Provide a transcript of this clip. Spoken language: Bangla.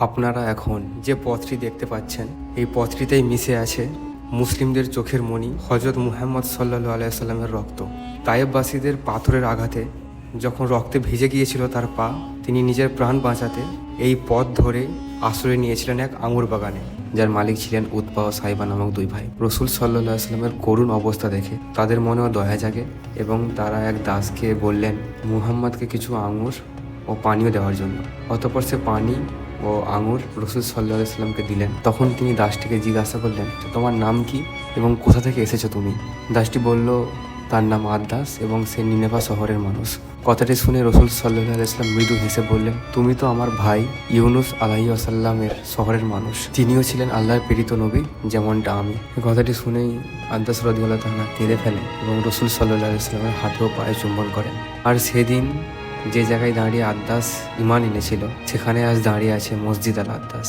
আপনারা এখন যে পথটি দেখতে পাচ্ছেন, এই পথটিতেই মিশে আছে মুসলিমদের চোখের মণি হজরত মুহাম্মদ সাল্লু আলাইসাল্লামের রক্ত। তায়েববাসীদের পাথরের আঘাতে যখন রক্তে ভিজে গিয়েছিল তার পা, তিনি নিজের প্রাণ বাঁচাতে এই পথ ধরে আশ্রয় নিয়েছিলেন এক আঙুর বাগানে, যার মালিক ছিলেন উৎপা ও সাইবা নামক দুই ভাই। রসুল সাল্লাহ সাল্লামের করুণ অবস্থা দেখে তাদের মনেও দয়া জাগে এবং তারা এক দাসকে বললেন, মুহাম্মদকে কিছু আঙুর ও পানীয় দেওয়ার জন্য। অতপর সে পানি ও আঙুর রসুল সাল্লাহ সাল্লামকে দিলেন। তখন তিনি দাসটিকে জিজ্ঞাসা করলেন তোমার নাম কি এবং কোথা থেকে এসেছ তুমি? দাসটি বলল, তার নাম আদাস এবং সে নিনেভা শহরের মানুষ। কথাটি শুনে রসুল সাল্লাহ আলাইসলাম মৃদু হেসে বললেন, তুমি তো আমার ভাই ইউনুস আলাহি আসাল্লামের শহরের মানুষ। তিনিও ছিলেন আল্লাহর প্রেরিত নবী, যেমনটা আমি। কথাটি শুনেই আদাস রদিউল্লাহ তাহা কেঁদে ফেলেন এবং রসুল সাল্লাহ আলাইসলামের হাতেও পায়ে চুম্বন করেন। আর সেদিন যে জায়গায় দাঁড়িয়ে আদাস ইমান এনেছিল সেখানে আজ দাঁড়িয়ে আছে মসজিদ আল আদাস